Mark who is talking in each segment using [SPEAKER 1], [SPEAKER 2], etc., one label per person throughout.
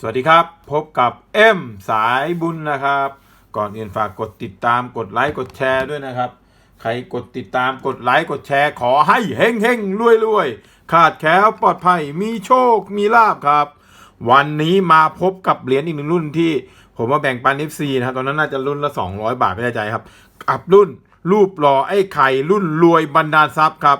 [SPEAKER 1] สวัสดีครับ พบกับเอ็มสายบุญนะครับ ก่อนอื่นฝากกดติดตามกดไลค์กดแชร์ด้วยนะครับ ใครกดติดตามกดไลค์กดแชร์ขอให้เฮงเฮงรวยรวยขาดแคล้วปลอดภัยมีโชคมีลาบครับ วันนี้มาพบกับเหรียญอีกหนึ่งรุ่นที่ ผมมาแบ่งปัน FC นะครับตอนนั้นน่าจะรุ่นละ 200 บาทไม่แน่ใจครับกับรุ่นรูปหล่อไอ้ไข่รุ่นรวยบรรดาทรัพย์ครับ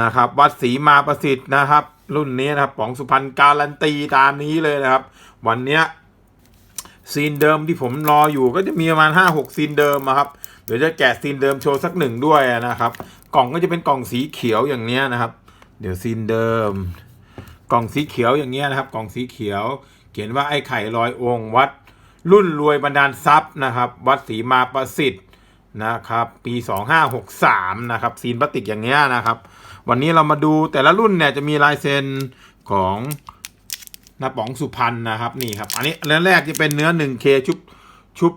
[SPEAKER 1] นะครับ วัดศรีมาประสิทธิ์นะครับ รุ่นนี้นะครับป๋องสุพรรณการันตีตามนี้เลยนะครับ วันเนี้ยซีนเดิมที่ผมรออยู่ก็จะมีประมาณห้าหกซีนเดิมอะครับ เดี๋ยวจะแกะซีนเดิมโชว์สักหนึ่งด้วยนะครับ กล่องก็จะเป็นกล่องสีเขียวอย่างเนี้ยนะครับ เดี๋ยวซีนเดิม กล่องสีเขียวอย่างเงี้ยนะครับ กล่องสีเขียว เขียนว่าไอ้ไข่ลอยองค์วัด รุ่นรวยบรรดาลทรัพย์นะครับ วัดศรีมาประสิทธิ์นะครับ ปี 2563นะครับซีนพลาสติกอย่างเงี้ยนะครับ วันนี้เรามาดูแต่ละรุ่นเนี่ยจะมีลายเซ็นของนาป๋องสุพรรณนะครับนี่ครับ อันนี้เนื้องแรกจะเป็นเนื้อ 1K ชุบชุบ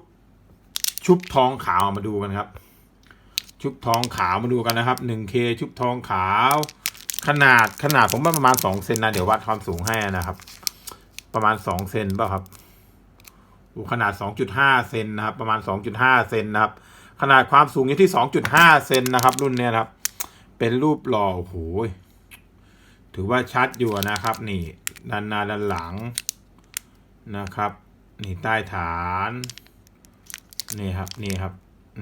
[SPEAKER 1] ชุบทองขาวมาดูกันครับ ชุบทองขาวมาดูกันนะครับ 1K ชุบทองขาว ขนาดขนาดผมว่าประมาณ2เซนนะเดี๋ยววัดความสูงให้นะครับ ประมาณ2เซนเปล่าครับอ้ขนาด 2.5 เซนนะครับ ประมาณ 2.5 เซนนะครับ ขนาดความสูงอยู่ที่ 2.5 เซนนะครับ รุ่นเนี้ยนะครับ เป็นรูปหล่อโอ้โหถือว่าชัดอยู่นะครับ นี่ด้านหน้าด้านหลังนะครับ นี่ใต้ฐาน นี่ครับนี่ครับ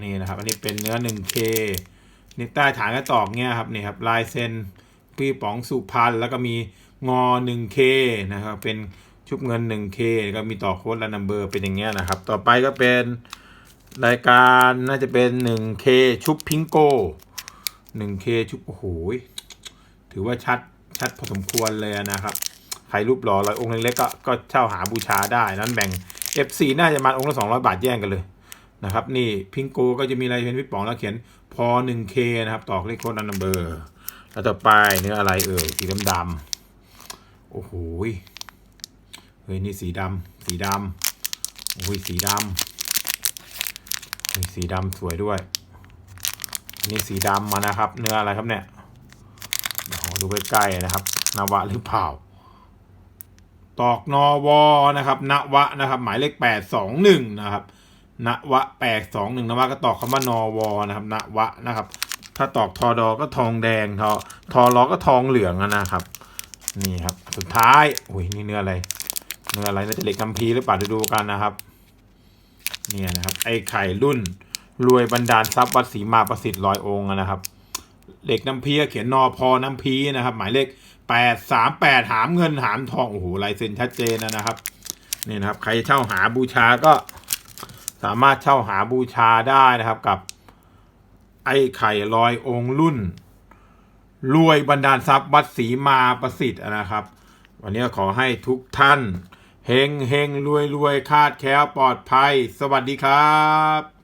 [SPEAKER 1] นี่นะครับ อันนี้เป็นเนื้อ 1K นี่ใต้ฐานก็ตอกเงี้ยครับนี่ครับลายเซ็นพี่ป๋องสุพรรณแล้วก็มีงอ 1K นะครับเป็นชุบเงิน 1K แล้วก็มีต่อโค้ดและนัมเบอร์เป็นอย่างเงี้ยนะครับ ต่อไปก็เป็นรายการน่าจะเป็น 1K ชุบพิงโก 1K ชุบโอ้โหถือว่าชัดชัดพอสมควรเลยนะครับ ใครรูปหล่อลอยองค์เล็กๆก็ก็เช่าหาบูชาได้นั้นแบ่ง F4 น่าจะมาองค์ละ200 บาทแย่งกันเลยนะครับ นี่พิงโกก็จะมีลายเซ็นพี่ป๋องแล้วเขียนพอ 1K นะครับ ตอกเลขโค้ดนัมเบอร์แล้วต่อไปเนื้ออะไรเอ่ยสีดำๆโอ้โหเฮ้ยนี่สีดำสีดำโอ้ยสีดำสีดำสวยด้วย นนี้สีดำมานะครับ เนื้ออะไรครับเนี่ยเดี๋ยวดูใกล้ๆนะครับ นวะหรือเปล่า ตอกนอวอนะครับนวะนะครับ หมายเลขแปดสองหนึ่งนะครับนวะแปดสองหนึ่งนวะก็ตอกคำว่านอวอนะครับนวะนะครับ ถ้าตอกทอดอก็ทองแดงทอทอล้อก็ทองเหลืองนะครับ นี่ครับ สุดท้ายอุ้ยนี่เนื้ออะไร เนื้ออะไรน่าจะเหล็กกัมพีหรือเปล่าดี๋ยวดูกันนะครับ เนี่ยนะครับ ไอไข่รุ่น รวยบรรดาลทรัพย์วัดศรีมาประสิทธิ์ร้อยองค์นะครับเหล็กน้ำพีเขียนนอพอน้ำพีนะครับ หมายเลขแปดสามแปดหามเงินหามทองโอ้โหลายเซ็นชัดเจนนะครับนี่นะครับ ใครเช่าหาบูชาก็สามารถเช่าหาบูชาได้นะครับกับ ไอ้ไข่ลอยองค์รุ่น รวยบรรดาลทรัพย์วัดศรีมาประสิทธิ์นะครับ วันนี้ขอให้ทุกท่านเฮงเฮงรวยรวยคาดแคล้วปลอดภัย สวัสดีครับ